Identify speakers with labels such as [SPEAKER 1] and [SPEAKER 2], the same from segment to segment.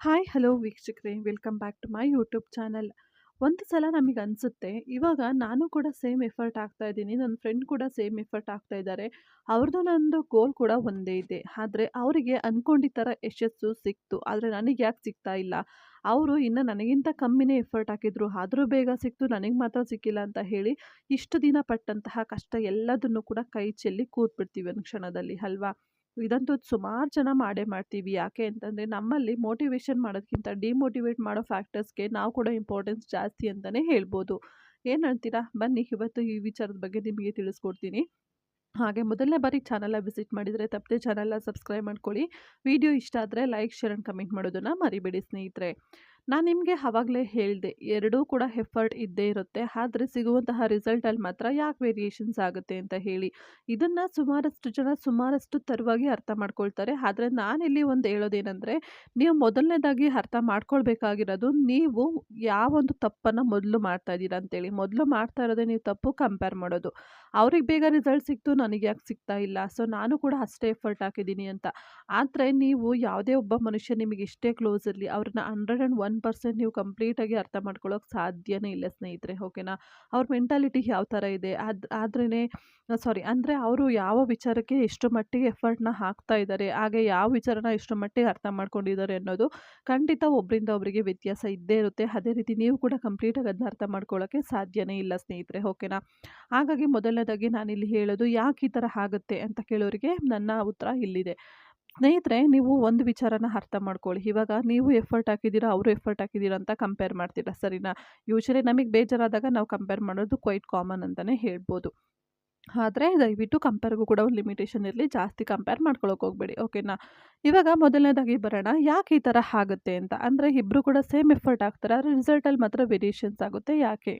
[SPEAKER 1] Hi hello ವೀಕ್ಷಕರೇ. Welcome back to my YouTube channel ಒಂದು ಸಲ ನಮಗೆ ಅನಿಸುತ್ತೆ, ಇವಾಗ ನಾನು ಕೂಡ ಸೇಮ್ ಎಫರ್ಟ್ ಆಗ್ತಾ ಇದ್ದೀನಿ. ನನ್ನ ಫ್ರೆಂಡ್ ಕೂಡ ಸೇಮ್ ಎಫರ್ಟ್ ಆಗ್ತಾ ಇದ್ದಾರೆ. ಅವ್ರದ್ದು ನಂದು ಗೋಲ್ ಕೂಡ ಒಂದೇ ಇದೆ. ಆದರೆ ಅವರಿಗೆ ಅಂದ್ಕೊಂಡಿದ್ದ ಥರ ಯಶಸ್ಸು ಸಿಕ್ತು. ಆದರೆ ನನಗೆ ಯಾಕೆ ಸಿಗ್ತಾ ಇಲ್ಲ? ಅವರು ಇನ್ನು ನನಗಿಂತ ಕಮ್ಮಿನೇ ಎಫರ್ಟ್ ಹಾಕಿದ್ರು. ಆದರೂ ಬೇಗ ಸಿಕ್ತು. ನನಗೆ ಮಾತ್ರ ಸಿಕ್ಕಿಲ್ಲ ಅಂತ ಹೇಳಿ ಇಷ್ಟು ದಿನ ಪಟ್ಟಂತಹ ಕಷ್ಟ ಎಲ್ಲದನ್ನು ಕೂಡ ಕೈ ಚೆಲ್ಲಿ ಕೂತ್ಬಿಡ್ತೀವಿ ಒಂದು ಕ್ಷಣದಲ್ಲಿ, ಅಲ್ವಾ? ಇದಂತೂ ಸುಮಾರು ಜನ ಮಾಡೇ ಮಾಡ್ತೀವಿ. ಯಾಕೆ ಅಂತಂದರೆ ನಮ್ಮಲ್ಲಿ ಮೋಟಿವೇಶನ್ ಮಾಡೋದಕ್ಕಿಂತ ಡಿಮೋಟಿವೇಟ್ ಮಾಡೋ ಫ್ಯಾಕ್ಟರ್ಸ್ಗೆ ನಾವು ಕೂಡ ಇಂಪಾರ್ಟೆನ್ಸ್ ಜಾಸ್ತಿ ಅಂತಲೇ ಹೇಳ್ಬೋದು. ಏನು ಹೇಳ್ತೀರಾ? ಬನ್ನಿ, ಇವತ್ತು ಈ ವಿಚಾರದ ಬಗ್ಗೆ ನಿಮಗೆ ತಿಳಿಸ್ಕೊಡ್ತೀನಿ. ಹಾಗೆ ಮೊದಲನೇ ಬಾರಿ ಚಾನಲ್ನ ವಿಸಿಟ್ ಮಾಡಿದರೆ ತಪ್ಪದೆ ಚಾನಲ್ನ ಸಬ್ಸ್ಕ್ರೈಬ್ ಮಾಡ್ಕೊಳ್ಳಿ. ವಿಡಿಯೋ ಇಷ್ಟ ಆದರೆ ಲೈಕ್ ಶೇರ್ ಆ್ಯಂಡ್ ಕಮೆಂಟ್ ಮಾಡೋದನ್ನು ಮರಿಬೇಡಿ ಸ್ನೇಹಿತರೆ. ನಾನು ನಿಮಗೆ ಆವಾಗಲೇ ಹೇಳಿದೆ, ಎರಡೂ ಕೂಡ ಎಫರ್ಟ್ ಇದ್ದೇ ಇರುತ್ತೆ. ಆದರೆ ಸಿಗುವಂತಹ ರಿಸಲ್ಟಲ್ಲಿ ಮಾತ್ರ ಯಾಕೆ ವೇರಿಯೇಷನ್ಸ್ ಆಗುತ್ತೆ ಅಂತ ಹೇಳಿ. ಇದನ್ನು ಸುಮಾರಷ್ಟು ಜನ ಸುಮಾರಷ್ಟು ತರವಾಗಿ ಅರ್ಥ ಮಾಡ್ಕೊಳ್ತಾರೆ. ಆದರೆ ನಾನಿಲ್ಲಿ ಒಂದು ಹೇಳೋದೇನೆಂದರೆ, ನೀವು ಮೊದಲನೇದಾಗಿ ಅರ್ಥ ಮಾಡ್ಕೊಳ್ಬೇಕಾಗಿರೋದು ನೀವು ಯಾವೊಂದು ತಪ್ಪನ್ನು ಮೊದಲು ಮಾಡ್ತಾ ಇದ್ದೀರಾ ಅಂತೇಳಿ. ಮೊದಲು ಮಾಡ್ತಾ ಇರೋದೇ ನೀವು ತಪ್ಪು ಕಂಪೇರ್ ಮಾಡೋದು. ಅವ್ರಿಗೆ ಬೇಗ ರಿಸಲ್ಟ್ ಸಿಕ್ತು, ನನಗೆ ಯಾಕೆ ಸಿಗ್ತಾ ಇಲ್ಲ? ಸೊ ನಾನು ಕೂಡ ಅಷ್ಟೇ ಎಫರ್ಟ್ ಹಾಕಿದ್ದೀನಿ ಅಂತ. ಆದರೆ ನೀವು ಯಾವುದೇ ಒಬ್ಬ ಮನುಷ್ಯ ನಿಮಗೆ ಇಷ್ಟೇ ಕ್ಲೋಸ್ ಇರಲಿ, ಅವ್ರನ್ನ ಹಂಡ್ರೆಡ್ ಆ್ಯಂಡ್ ಒನ್ ಪರ್ಸೆಂಟ್ ನೀವು ಕಂಪ್ಲೀಟಾಗಿ ಅರ್ಥ ಮಾಡ್ಕೊಳ್ಳೋಕೆ ಸಾಧ್ಯನೇ ಇಲ್ಲ ಸ್ನೇಹಿತರೆ ಓಕೆನಾ ಅವ್ರ ಮೆಂಟಾಲಿಟಿ ಯಾವ ಥರ ಇದೆ? ಅದು ಆದ್ರೇ ಸಾರಿ ಅಂದರೆ ಅವರು ಯಾವ ವಿಚಾರಕ್ಕೆ ಎಷ್ಟು ಮಟ್ಟಿಗೆ ಎಫರ್ಟ್ನ ಹಾಕ್ತಾ ಇದ್ದಾರೆ, ಹಾಗೆ ಯಾವ ವಿಚಾರನ ಎಷ್ಟು ಮಟ್ಟಿಗೆ ಅರ್ಥ ಮಾಡ್ಕೊಂಡಿದ್ದಾರೆ ಅನ್ನೋದು ಖಂಡಿತ ಒಬ್ಬರಿಂದ ಒಬ್ಬರಿಗೆ ವ್ಯತ್ಯಾಸ ಇದ್ದೇ ಇರುತ್ತೆ. ಅದೇ ರೀತಿ ನೀವು ಕೂಡ ಕಂಪ್ಲೀಟಾಗಿ ಅದನ್ನ ಅರ್ಥ ಮಾಡ್ಕೊಳ್ಳೋಕ್ಕೆ ಸಾಧ್ಯನೇ ಇಲ್ಲ ಸ್ನೇಹಿತರೆ ಓಕೆನಾ ಹಾಗಾಗಿ ಮೊದಲನೇದಾಗಿ ನಾನಿಲ್ಲಿ ಹೇಳೋದು ಯಾಕೆ ಈ ಥರ ಆಗುತ್ತೆ ಅಂತ ಕೇಳೋರಿಗೆ ನನ್ನ ಉತ್ತರ ಇಲ್ಲಿದೆ. ಸ್ನೇಹಿತರೆ, ನೀವು ಒಂದು ವಿಚಾರನ ಅರ್ಥ ಮಾಡ್ಕೊಳ್ಳಿ. ಇವಾಗ ನೀವು ಎಫರ್ಟ್ ಹಾಕಿದ್ದೀರಾ, ಅವರು ಎಫರ್ಟ್ ಹಾಕಿದ್ದೀರಾ ಅಂತ ಕಂಪೇರ್ ಮಾಡ್ತೀರಾ? ಸರಿನಾ? ಯೂಶ್ವಲಿ ನಮಗೆ ಬೇಜಾರಾದಾಗ ನಾವು ಕಂಪೇರ್ ಮಾಡೋದು ಕ್ವೈಟ್ ಕಾಮನ್ ಅಂತಲೇ ಹೇಳ್ಬೋದು. ಆದರೆ ದಯವಿಟ್ಟು ಕಂಪೇರ್ಗೂ ಕೂಡ ಒಂದು ಲಿಮಿಟೇಷನ್ ಇರಲಿ, ಜಾಸ್ತಿ ಕಂಪೇರ್ ಮಾಡ್ಕೊಳಕ್ಕೆ ಹೋಗಬೇಡಿ ಓಕೆನಾ ಇವಾಗ ಮೊದಲನೇದಾಗಿ ಬರೋಣ, ಯಾಕೆ ಈ ಥರ ಆಗುತ್ತೆ ಅಂತ? ಅಂದರೆ ಇಬ್ಬರು ಕೂಡ ಸೇಮ್ ಎಫರ್ಟ್ ಹಾಕ್ತಾರೆ, ಆದರೆ ರಿಸಲ್ಟಲ್ಲಿ ಮಾತ್ರ ವೇರಿಯೇಷನ್ಸ್ ಆಗುತ್ತೆ, ಯಾಕೆ?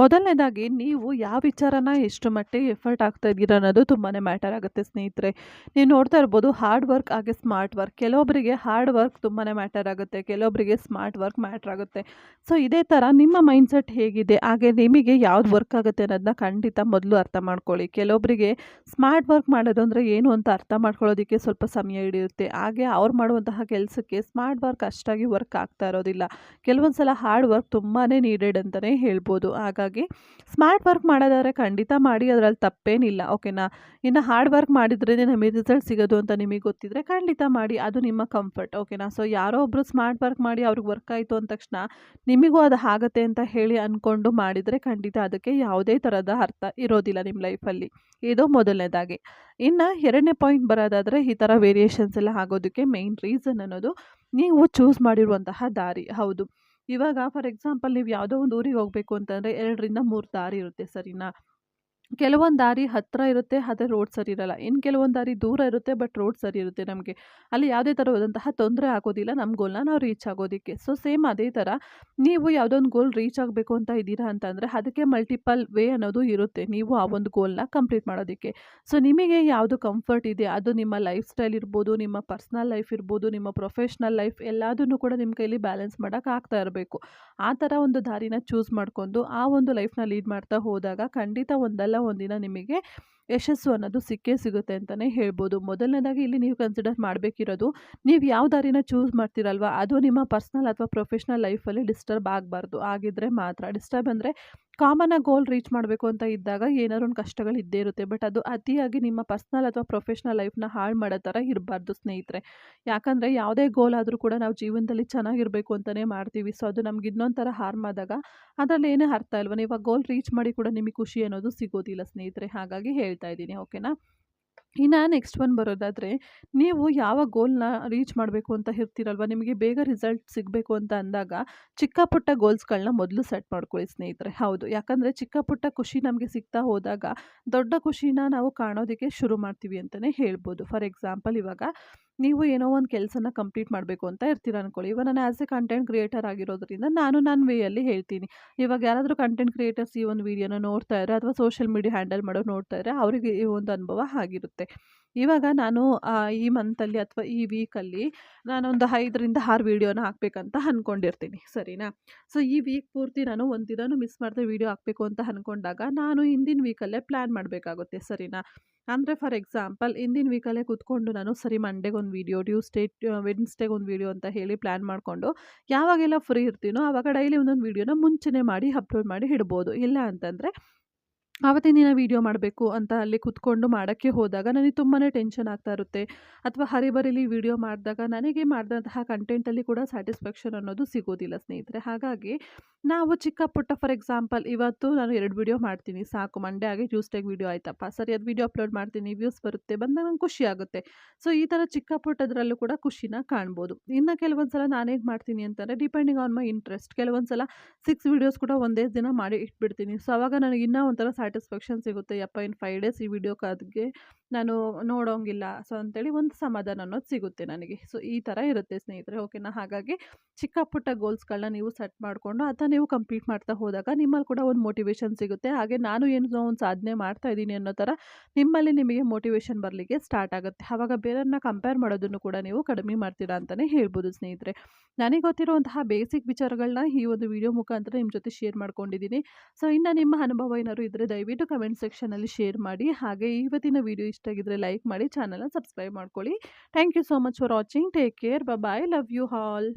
[SPEAKER 1] ಮೊದಲನೇದಾಗಿ ನೀವು ಯಾವ ವಿಚಾರನ ಎಷ್ಟು ಮಟ್ಟಿಗೆ ಎಫರ್ಟ್ ಆಗ್ತಾ ಇದ್ದೀರಾ ಅನ್ನೋದು ತುಂಬಾ ಮ್ಯಾಟರ್ ಆಗುತ್ತೆ ಸ್ನೇಹಿತರೆ. ನೀವು ನೋಡ್ತಾ ಇರ್ಬೋದು ಹಾರ್ಡ್ ವರ್ಕ್ ಹಾಗೆ ಸ್ಮಾರ್ಟ್ ವರ್ಕ್ ಕೆಲವೊಬ್ಬರಿಗೆ ಹಾರ್ಡ್ ವರ್ಕ್ ತುಂಬಾ ಮ್ಯಾಟರ್ ಆಗುತ್ತೆ ಕೆಲವೊಬ್ಬರಿಗೆ ಸ್ಮಾರ್ಟ್ ವರ್ಕ್ ಮ್ಯಾಟರ್ ಆಗುತ್ತೆ. ಸೊ ಇದೇ ಥರ ನಿಮ್ಮ ಮೈಂಡ್ಸೆಟ್ ಹೇಗಿದೆ? ಹಾಗೆ ನಿಮಗೆ ಯಾವ್ದು ವರ್ಕ್ ಆಗುತ್ತೆ ಅನ್ನೋದನ್ನ ಖಂಡಿತ ಮೊದಲು ಅರ್ಥ ಮಾಡ್ಕೊಳ್ಳಿ. ಕೆಲವೊಬ್ಬರಿಗೆ ಸ್ಮಾರ್ಟ್ ವರ್ಕ್ ಮಾಡೋದು ಅಂದರೆ ಏನು ಅಂತ ಅರ್ಥ ಮಾಡ್ಕೊಳ್ಳೋದಕ್ಕೆ ಸ್ವಲ್ಪ ಸಮಯ ಹಿಡಿಯುತ್ತೆ. ಹಾಗೆ ಅವ್ರು ಮಾಡುವಂತಹ ಕೆಲಸಕ್ಕೆ ಸ್ಮಾರ್ಟ್ ವರ್ಕ್ ಅಷ್ಟಾಗಿ ವರ್ಕ್ ಆಗ್ತಾ ಇರೋದಿಲ್ಲ. ಕೆಲವೊಂದು ಸಲ ಹಾರ್ಡ್ ವರ್ಕ್ ತುಂಬಾ ನೀಡೆಡ್ ಅಂತಲೇ ಹೇಳ್ಬೋದು. ಹಾಗಾಗಿ ಸ್ಮಾರ್ಟ್ ವರ್ಕ್ ಮಾಡೋದಾದ್ರೆ ಖಂಡಿತ ಮಾಡಿ, ಅದರಲ್ಲಿ ತಪ್ಪೇನಿಲ್ಲ. ಓಕೆನಾ ಇನ್ನು ಹಾರ್ಡ್ ವರ್ಕ್ ಮಾಡಿದ್ರೇ ನಮಗೆ ರಿಸಲ್ಟ್ ಸಿಗೋದು ಅಂತ ನಿಮಗೆ ಗೊತ್ತಿದ್ರೆ ಖಂಡಿತ ಮಾಡಿ, ಅದು ನಿಮ್ಮ ಕಂಫರ್ಟ್ ಓಕೆನಾ ಸೊ ಯಾರೋ ಒಬ್ಬರು ಸ್ಮಾರ್ಟ್ ವರ್ಕ್ ಮಾಡಿ ಅವ್ರಿಗೆ ವರ್ಕ್ ಆಯಿತು ಅಂದ ತಕ್ಷಣ ನಿಮಗೂ ಅದು ಆಗುತ್ತೆ ಅಂತ ಹೇಳಿ ಅಂದ್ಕೊಂಡು ಮಾಡಿದರೆ ಖಂಡಿತ ಅದಕ್ಕೆ ಯಾವುದೇ ಥರದ ಅರ್ಥ ಇರೋದಿಲ್ಲ ನಿಮ್ಮ ಲೈಫಲ್ಲಿ ಇದು ಮೊದಲನೇದಾಗಿ. ಇನ್ನು ಎರಡನೇ ಪಾಯಿಂಟ್ ಬರೋದಾದರೆ ಈ ಥರ ವೇರಿಯೇಷನ್ಸ್ ಎಲ್ಲ ಆಗೋದಕ್ಕೆ ಮೇಯ್ನ್ ರೀಸನ್ ಅನ್ನೋದು ನೀವು ಚೂಸ್ ಮಾಡಿರುವಂತಹ ದಾರಿ. ಹೌದು. ಇವಾಗ ಫಾರ್ ಎಕ್ಸಾಂಪಲ್ ನೀವು ಯಾವುದೋ ಒಂದು ಊರಿಗೆ ಹೋಗಬೇಕು ಅಂತಂದರೆ ಎರಡರಿಂದ ಮೂರು ದಾರಿ ಇರುತ್ತೆ ಸರಿನಾ? ಕೆಲವೊಂದು ದಾರಿ ಹತ್ತಿರ ಇರುತ್ತೆ, ಆದರೆ ರೋಡ್ ಸರಿ ಇರಲ್ಲ. ಇನ್ನು ಕೆಲವೊಂದು ದಾರಿ ದೂರ ಇರುತ್ತೆ, ಬಟ್ ರೋಡ್ ಸರಿ ಇರುತ್ತೆ ನಮಗೆ. ಅಲ್ಲಿ ಯಾವುದೇ ಥರವಾದಂತಹ ತೊಂದರೆ ಆಗೋದಿಲ್ಲ ನಮ್ಮ ಗೋಲ್ನ ನಾವು ರೀಚ್ ಆಗೋದಕ್ಕೆ. ಸೊ ಸೇಮ್ ಅದೇ ಥರ ನೀವು ಯಾವುದೋ ಒಂದು ಗೋಲ್ ರೀಚ್ ಆಗಬೇಕು ಅಂತ ಇದ್ದೀರಾ ಅಂತಂದರೆ, ಅದಕ್ಕೆ ಮಲ್ಟಿಪಲ್ ವೇ ಅನ್ನೋದು ಇರುತ್ತೆ. ನೀವು ಆ ಒಂದು ಗೋಲ್ನ ಕಂಪ್ಲೀಟ್ ಮಾಡೋದಕ್ಕೆ. ಸೊ ನಿಮಗೆ ಯಾವುದು ಕಂಫರ್ಟ್ ಇದೆ? ಅದು ನಿಮ್ಮ ಲೈಫ್ ಸ್ಟೈಲ್ ಇರ್ಬೋದು, ನಿಮ್ಮ ಪರ್ಸ್ನಲ್ ಲೈಫ್ ಇರ್ಬೋದು, ನಿಮ್ಮ ಪ್ರೊಫೆಷ್ನಲ್ ಲೈಫ್ ಎಲ್ಲದನ್ನು ಕೂಡ ನಿಮ್ಮ ಕೈಲಿ ಬ್ಯಾಲೆನ್ಸ್ ಮಾಡೋಕೆ ಆಗ್ತಾ ಇರಬೇಕು. ಆ ಥರ ಒಂದು ದಾರಿನ ಚೂಸ್ ಮಾಡಿಕೊಂಡು, ಆ ಒಂದು ಲೈಫ್ನ ಲೀಡ್ ಮಾಡ್ತಾ ಹೋದಾಗ ಖಂಡಿತ ಒಂದಲ್ಲ ಒಂದಿನ ನಿಮಗೆ ಯಶಸ್ಸು ಅನ್ನೋದು ಸಿಕ್ಕೇ ಸಿಗುತ್ತೆ ಅಂತಲೇ ಹೇಳ್ಬೋದು. ಮೊದಲನೇದಾಗಿ ಇಲ್ಲಿ ನೀವು ಕನ್ಸಿಡರ್ ಮಾಡಬೇಕಿರೋದು, ನೀವು ಯಾವ ದಾರಿನ ಚೂಸ್ ಮಾಡ್ತೀರಲ್ವ? ಅದು ನಿಮ್ಮ ಪರ್ಸ್ನಲ್ ಅಥವಾ ಪ್ರೊಫೆಷ್ನಲ್ ಲೈಫಲ್ಲಿ ಡಿಸ್ಟರ್ಬ್ ಆಗಬಾರ್ದು. ಆಗಿದ್ದರೆ ಮಾತ್ರ ಡಿಸ್ಟರ್ಬ್ ಅಂದರೆ ಕಾಮನಾಗಿ ಗೋಲ್ ರೀಚ್ ಮಾಡಬೇಕು ಅಂತ ಇದ್ದಾಗ ಏನಾದ್ರು ಒಂದು ಕಷ್ಟಗಳು ಇದ್ದೇ ಇರುತ್ತೆ. ಬಟ್ ಅದು ಅತಿಯಾಗಿ ನಿಮ್ಮ ಪರ್ಸ್ನಲ್ ಅಥವಾ ಪ್ರೊಫೆಷ್ನಲ್ ಲೈಫ್ನ ಹಾಳು ಮಾಡೋ ಥರ ಇರಬಾರ್ದು ಸ್ನೇಹಿತರೆ. ಯಾಕಂದರೆ ಯಾವುದೇ ಗೋಲ್ ಆದರೂ ಕೂಡ ನಾವು ಜೀವನದಲ್ಲಿ ಚೆನ್ನಾಗಿರಬೇಕು ಅಂತಲೇ ಮಾಡ್ತೀವಿ. ಸೊ ಅದು ನಮ್ಗೆ ಇನ್ನೊಂದು ಥರ ಹಾರ್ಮ್ ಆದಾಗ ಅದರಲ್ಲಿ ಏನೇ ಅರ್ಥ ಇಲ್ವ? ನೀವು ಗೋಲ್ ರೀಚ್ ಮಾಡಿ ಕೂಡ ನಿಮಗೆ ಖುಷಿ ಅನ್ನೋದು ಸಿಗೋದಿಲ್ಲ ಸ್ನೇಹಿತರೆ. ಹಾಗಾಗಿ ಹೇಳ್ತಾ ಇದ್ದೀನಿ, ಓಕೆನಾ? ಇನ್ನು ನೆಕ್ಸ್ಟ್ ಒನ್ ಬರೋದಾದರೆ, ನೀವು ಯಾವ ಗೋಲ್ನ ರೀಚ್ ಮಾಡಬೇಕು ಅಂತ ಇರ್ತೀರಲ್ವ ನಿಮಗೆ ಬೇಗ ರಿಸಲ್ಟ್ ಸಿಗಬೇಕು ಅಂತ ಅಂದಾಗ, ಚಿಕ್ಕ ಪುಟ್ಟ ಗೋಲ್ಸ್ಗಳನ್ನ ಮೊದಲು ಸೆಟ್ ಮಾಡ್ಕೊಳ್ಳಿ ಸ್ನೇಹಿತರೆ. ಹೌದು, ಯಾಕಂದರೆ ಚಿಕ್ಕ ಪುಟ್ಟ ಖುಷಿ ನಮಗೆ ಸಿಗ್ತಾ ಹೋದಾಗ, ದೊಡ್ಡ ಖುಷಿನ ನಾವು ಕಾಣೋದಕ್ಕೆ ಶುರು ಮಾಡ್ತೀವಿ ಅಂತಲೇ ಹೇಳ್ಬೋದು. ಫಾರ್ ಎಕ್ಸಾಂಪಲ್ ಇವಾಗ ನೀವು ಏನೋ ಒಂದು ಕೆಲಸನ ಕಂಪ್ಲೀಟ್ ಮಾಡಬೇಕು ಅಂತ ಇರ್ತೀರ ಅಂದ್ಕೊಳ್ಳಿ ಇವಾಗ ನಾನು ಆ್ಯಸ್ ಎ ಕಂಟೆಂಟ್ ಕ್ರಿಯೇಟರ್ ಆಗಿರೋದ್ರಿಂದ ನಾನು ನನ್ನ ವೇಯಲ್ಲಿ ಹೇಳ್ತೀನಿ. ಇವಾಗ ಯಾರಾದರೂ ಕಂಟೆಂಟ್ ಕ್ರಿಯೇಟರ್ಸ್ ಈ ಒಂದು ವೀಡಿಯೋನ ನೋಡ್ತಾ ಇದ್ದಾರೆ ಅಥವಾ ಸೋಷಿಯಲ್ ಮೀಡಿಯಾ ಹ್ಯಾಂಡಲ್ ಮಾಡೋ ನೋಡ್ತಾ ಇದ್ದಾರೆ ಅವರಿಗೆ ಈ ಒಂದು ಅನುಭವ ಆಗಿರುತ್ತೆ. ಇವಾಗ ನಾನು ಈ ಮಂತಲ್ಲಿ ಅಥವಾ ಈ ವೀಕಲ್ಲಿ ನಾನೊಂದು 5ರಿಂದ 6 ವಿಡಿಯೋನ ಹಾಕ್ಬೇಕಂತ ಅಂದ್ಕೊಂಡಿರ್ತೀನಿ ಸರಿನಾ? ಸೊ, ಈ ವೀಕ್ ಪೂರ್ತಿ ನಾನು ಒಂದು ಮಿಸ್ ಮಾಡದೆ ವಿಡಿಯೋ ಹಾಕ್ಬೇಕು ಅಂತ ಅನ್ಕೊಂಡಾಗ, ನಾನು ಹಿಂದಿನ ವೀಕಲ್ಲೇ ಪ್ಲ್ಯಾನ್ ಮಾಡಬೇಕಾಗುತ್ತೆ. ಸರಿನಾ? ಅಂದರೆ ಫಾರ್ ಎಕ್ಸಾಂಪಲ್ ಹಿಂದಿನ ವೀಕಲ್ಲೇ ಕೂತ್ಕೊಂಡು ನಾನು ಸರಿ ಮಂಡೇಗೊಂದು ವೀಡಿಯೋ ಟ್ಯೂಸ್ಡೇ ವೆನ್ಸ್ಡೇಗೆ ವೆಡ್ನೆಸ್ಡೇಗೊಂದು ವೀಡಿಯೋ ಅಂತ ಹೇಳಿ ಪ್ಲ್ಯಾನ್ ಮಾಡಿಕೊಂಡು, ಯಾವಾಗೆಲ್ಲ ಫ್ರೀ ಇರ್ತೀನೋ ಆವಾಗ ಡೈಲಿ ಒಂದೊಂದು ವೀಡಿಯೋನ ಮುಂಚೆನೇ ಮಾಡಿ ಅಪ್ಲೋಡ್ ಮಾಡಿ ಇಡ್ಬೋದು. ಇಲ್ಲ ಅಂತಂದರೆ ಆವತ್ತಿನ ವಿಡಿಯೋ ಮಾಡಬೇಕು ಅಂತ ಅಲ್ಲಿ ಕೂತ್ಕೊಂಡು ಮಾಡೋಕ್ಕೆ ಹೋದಾಗ ನನಗೆ ತುಂಬಾ ಟೆನ್ಷನ್ ಆಗ್ತಾ ಇರುತ್ತೆ. ಅಥವಾ ಹರಿಬರಿಲಿ ವಿಡಿಯೋ ಮಾಡಿದಾಗ ನನಗೆ ಮಾಡಿದಂತಹ ಕಂಟೆಂಟಲ್ಲಿ ಕೂಡ ಸ್ಯಾಟಿಸ್ಫ್ಯಾಕ್ಷನ್ ಅನ್ನೋದು ಸಿಗೋದಿಲ್ಲ ಸ್ನೇಹಿತರೆ. ಹಾಗಾಗಿ ನಾವು ಚಿಕ್ಕ ಪುಟ್ಟ ಫಾರ್ ಎಕ್ಸಾಂಪಲ್ ಇವತ್ತು ನಾನು ಎರಡು ವಿಡಿಯೋ ಮಾಡ್ತೀನಿ ಸಾಕು. ಮಂಡೇ ಆಗಿ ಟ್ಯೂಸ್ಡೇಗೆ ವಿಡಿಯೋ ಆಯ್ತಪ್ಪ. ಸರಿ ಅದು ವೀಡಿಯೋ ಅಪ್ಲೋಡ್ ಮಾಡ್ತೀನಿ, ವ್ಯೂಸ್ ಬರುತ್ತೆ, ಬಂದಾಗ ನಂಗೆ ಖುಷಿ ಆಗುತ್ತೆ. ಸೊ, ಈ ಥರ ಚಿಕ್ಕ ಪುಟ್ಟದ್ರಲ್ಲೂ ಕೂಡ ಖುಷಿನ ಕಾಣ್ಬೋದು. ಇನ್ನು ಕೆಲವೊಂದು ಸಲ ನಾನೇಗೆ ಮಾಡ್ತೀನಿ ಅಂತಂದರೆ ಡಿಪೆಂಡಿಂಗ್ ಆನ್ ಮೈ ಇಂಟ್ರೆಸ್ಟ್. ಕೆಲವೊಂದು ಸಲ ಸಿಕ್ಸ್ ವೀಡಿಯೋಸ್ ಕೂಡ ಒಂದೇ ದಿನ ಮಾಡಿ ಇಟ್ಬಿಡ್ತೀನಿ. ಸೊ, ಅವಾಗ ನನಗೆ ಇನ್ನೂ ಒಂಥರ ಸ್ಯಾಟಿಸ್ಫ್ಯಾಕ್ಷನ್ ಸಿಗುತ್ತೆ. ಯಪ್ಪ ಇನ್ನು ಫೈವ್ ಡೇಸ್ ಈ ವಿಡಿಯೋಕ್ಕಾದ್ಗೆ ನಾನು ನೋಡೋಂಗಿಲ್ಲ. ಸೊ, ಅಂತೇಳಿ ಒಂದು ಸಮಾಧಾನ ಅನ್ನೋದು ಸಿಗುತ್ತೆ ನನಗೆ. ಸೊ, ಈ ಥರ ಇರುತ್ತೆ ಸ್ನೇಹಿತರೆ. ಓಕೆನಾ? ಹಾಗಾಗಿ ಚಿಕ್ಕ ಪುಟ್ಟ ಗೋಲ್ಸ್‌ಗಳನ್ನ ನೀವು ಸೆಟ್ ಮಾಡಿಕೊಂಡು ಅಥವಾ ನೀವು ಕಂಪ್ಲೀಟ್ ಮಾಡ್ತಾ ಹೋದಾಗ ನಿಮ್ಮಲ್ಲಿ ಕೂಡ ಒಂದು ಮೋಟಿವೇಶನ್ ಸಿಗುತ್ತೆ. ಹಾಗೆ ನಾನು ಏನೋ ಒಂದು ಸಾಧನೆ ಮಾಡ್ತಾ ಇದ್ದೀನಿ ಅನ್ನೋ ಥರ ನಿಮ್ಮಲ್ಲಿ ನಿಮಗೆ ಮೋಟಿವೇಶನ್ ಬರಲಿಕ್ಕೆ ಸ್ಟಾರ್ಟ್ ಆಗುತ್ತೆ. ಆವಾಗ ಬೇರೆಯವ್ರನ್ನ ಕಂಪೇರ್ ಮಾಡೋದನ್ನು ಕೂಡ ನೀವು ಕಡಿಮೆ ಮಾಡ್ತೀರಾ ಅಂತಲೇ ಹೇಳ್ಬೋದು ಸ್ನೇಹಿತರೆ. ನನಗೆ ಗೊತ್ತಿರುವಂತಹ ಬೇಸಿಕ್ ವಿಚಾರಗಳನ್ನ ಈ ಒಂದು ವಿಡಿಯೋ ಮುಖಾಂತರ ನಿಮ್ಮ ಜೊತೆ ಶೇರ್ ಮಾಡ್ಕೊಂಡಿದ್ದೀನಿ. ಸೊ, ಇನ್ನು ನಿಮ್ಮ ಅನುಭವ ಏನಾದ್ರು ದಯವಿಟ್ಟು ಕಮೆಂಟ್ ಸೆಕ್ಷನಲ್ಲಿ ಶೇರ್ ಮಾಡಿ. ಹಾಗೆ ಇವತ್ತಿನ ವಿಡಿಯೋ ಇಷ್ಟ ಆಗಿದ್ರೆ ಲೈಕ್ ಮಾಡಿ, ಚಾನಲ್‌ನ ಸಬ್ಸ್ಕ್ರೈಬ್ ಮಾಡ್ಕೊಳ್ಳಿ. Thank you so much for watching. Take care. Bye bye. Love you all.